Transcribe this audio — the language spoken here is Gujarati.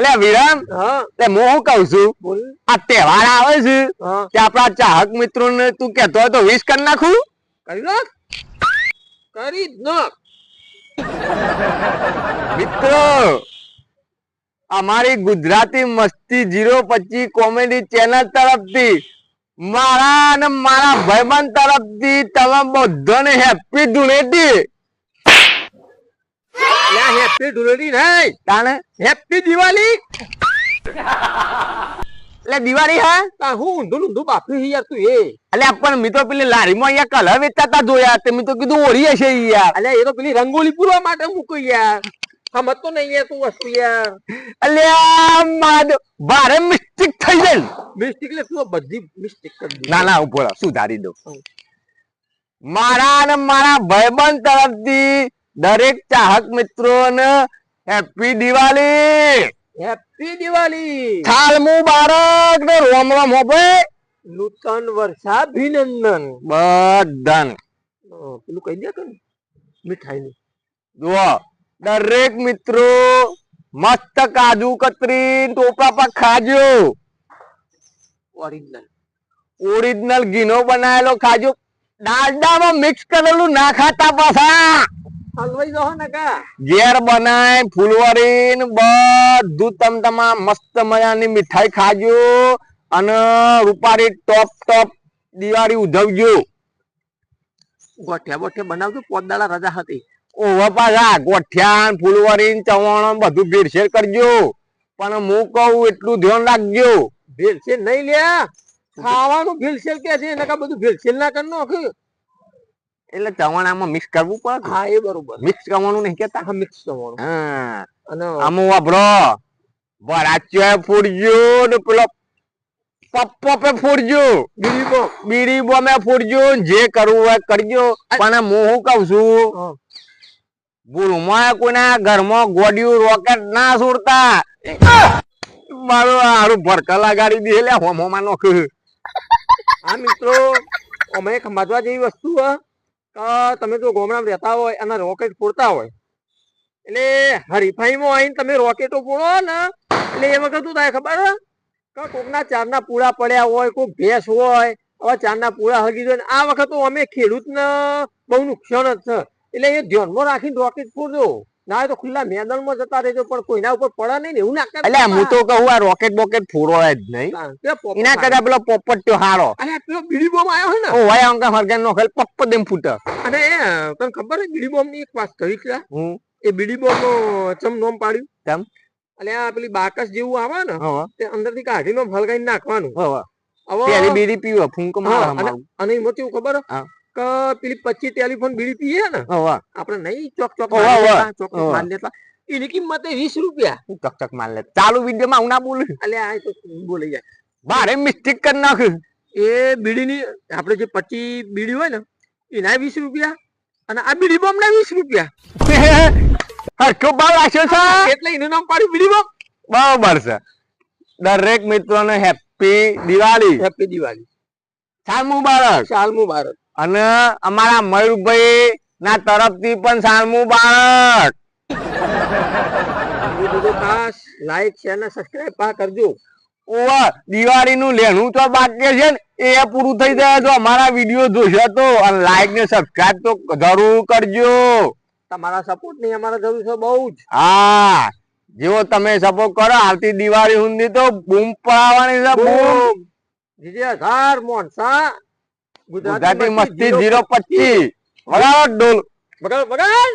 એટલે વિરામ હા. એટલે હું શું કઉ છું? આ તહેવાર આવે છે કે આપણા ચાહક મિત્રોને તું કેતો હોય તો વિશ કરી નાખું? કરી નાખ. કરી જ નાખ. મિત્રો અમારી ગુજરાતી મસ્તી જીરો પચીસ કોમેડી ચેનલ તરફથી મારા અને મારા ભાઈબંધ તરફથી તમે બધાને હેપી ધૂળેટી હેપી ધૂળેટી નહીં. તાણે હેપી દિવાળી. એટલે દિવાળી હા? તા હું ઊંધું ઊંધું બાપી છે યાર તું એ. એટલે પણ મેં તો પેલી લારીમાં અહીંયા કલર વેચાતા જોયા તે મેં તો કીધું ઓળી હશે યાર. એટલે એ તો પેલી રંગોલી પૂરવા માટે મૂકી યાર. સમજ તો નહીં યાર તું વસ્તુ યાર. અલ્યા માદ ભારે મિસ્ટેક થઈ જાય મિસ્ટેક એટલે તું બધી મિસ્ટેક કરી ના ના ઊભો સુધારી દો. મારા ને મારા ભાઈબંધ તરફથી દરેક ચાહક મિત્રોને હેપી દિવાળી! હેપી દિવાળી! સાલ મુબારક ને રોમ રોમ હો નૂતન વર્ષાભિનંદન. બધાને. પેલું કહી દે કે મીઠાઈ ની જુઓ દરેક મિત્રો મસ્ત કાજુ કતરી ટોપા પર ખાજો. ઓરિજિનલ ઓરિજિનલ ઘીનો બનાવેલો ખાજો. દાડામાં મિક્સ કરેલું ના ખાતા પાછા. ઘેર બનાય ફૂલવારી બધું તમ તમા મસ્ત મજાની મીઠાઈ ખાજો અને રૂપારી ટોપ ટોપ દિવાળી ઉજવજો. ગોઠિયા બોઠિયા બનાવજો પોત રજા હતી. ઓવા પાછા ગોઠિયા ફૂલવારી ને બધું ભેળસેળ કરજો. પણ હું કહું એટલું ધ્યાન રાખજો. ભેળસેળ નહીં લ્યા. ખાવાનું ભેળસેળ કે છે એના કા બધું ભેળસેળ ના કરી નાખ. એટલે ચવાણામાં મિક્સ કરવું પડે હા એ બરોબર. મિક્સ કરવાનું નહીં કેતા હા મિક્સ કરવાનું. હા. અને આમ વાપરો. વરાચ્યો ફૂડજો ને પેલો પપ્પો ફૂડજો બીડી બો બીડી બોમે ફૂટજો જે કરવું હોય કરજો. પણ હું હું કહું છું. ભૂલમાં કોઈના ઘરમાં ગોડિયું રોકેટ ના છોડતા મારું હારું ભડકા લગાડી દે લે હોમોમાં નોખ. આ મિત્રો અમે એક જેવી વસ્તુ હે. તમે જો ગામડામાં રહેતા હોય અને રોકેટ ફોડતા હોય, એટલે હરીફાઈમાં આવીને તમે રોકેટો ફોડો ને, એટલે એ વખત શું થાય ખબર? કે કોકના ચારના પૂળા પડ્યા હોય કોઈ ભેંસ હોય હવે ચારના પૂળા હગી જોઈએ આ વખત તો અમે ખેડૂતને બહુ નુકસાન જ છે એટલે એ ધ્યાનમાં રાખીને રોકેટ ફોડજો ના તો ખુલ્લા મેદાનમાં જતા રહેજો પણ કોઈના ઉપર પડે નહીં ને એવું ના કરે એટલે હું તો કહું આ રોકેટ બોકેટ ફોડવાય જ નહીં. એના કરતા પેલો પોપટ્યો હારો. અરે પેલો બીડી બોમ્બ આવ્યો હોય ને. ઓ ભાઈ અંકા હરગાન નો ખેલ પપ્પ દેમ ફૂટે. અને તને ખબર છે બીડી બોમ્બની એક વાસ્તવિક કે હું? એ બીડી બોમ્બ નો ચમ નોમ પાડ્યું? ચમ? એટલે આ પેલી બાકસ જેવું આવે ને તે અંદરથી કાઢી નો ફલગાઈ નાખવાનું હવે પેલી બીડી પીવો ફૂંક મારવા અને-. એમાં કેવું ખબર. કે પેલી પચીસ ટેલિફોન બીડી પીએ ને? આપણે નહીં ચોક ચોક ઓહો, મારી લેતા, ચોક ચોક લેતા. એની કિંમત વીસ રૂપિયા. હું ચોક ચક માર લે ચાલુ વીડિયો માં હું ના બોલું? એટલે આ તો બોલી જાય બારે મિસ્ટેક કરી નાખ. એ બીડીની આપણે જે પચી બીડી હોય ને એના વીસ રૂપિયા અને આ બીડી બોમ્બ ના વીસ રૂપિયા. હરખો ભાવ રાખ્યો છે. એટલે એનું નામ પાડ્યું બીડી બોમ્બ બરોબર છે. દરેક મિત્રોને હેપી દિવાળી. હેપી દિવાળી. સાલ મુબારક સાલ મુબારક અને અમારા મયુરભાઈ ના તરફથી પણ સારમું બાળક ખાસ લાઈક શેર ને સબસ્ક્રાઇબ પા કરજો. ઓવા દિવાળી નું લેણું તો બાકી છે ને એ પૂરું થઈ જાય તો અમારા વીડિયો જોશો તો અને લાઈક ને સબસ્ક્રાઇબ તો જરૂર કરજો. તમારા સપોર્ટની અમારે જરૂર છે બહુ જ. હા જેવો તમે સપોર્ટ કરો આવતી દિવાળી સુધી તો બૂમ પડાવવાની છે બૂમ. જીજે હજાર મોનસા ગુજરાતી મસ્તી જીરો પચીસ. બરાબર ડોલ. બગાડ બગાડ